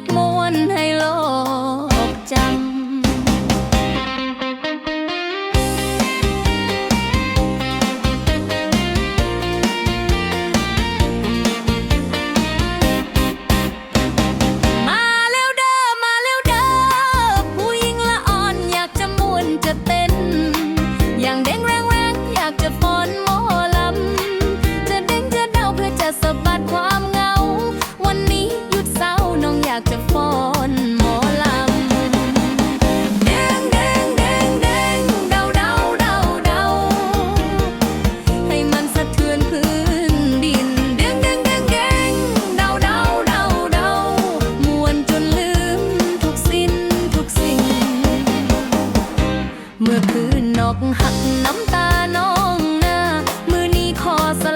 ากมวนให้ล อกหักน้ำตาน้องหน้ามือนี้ขอส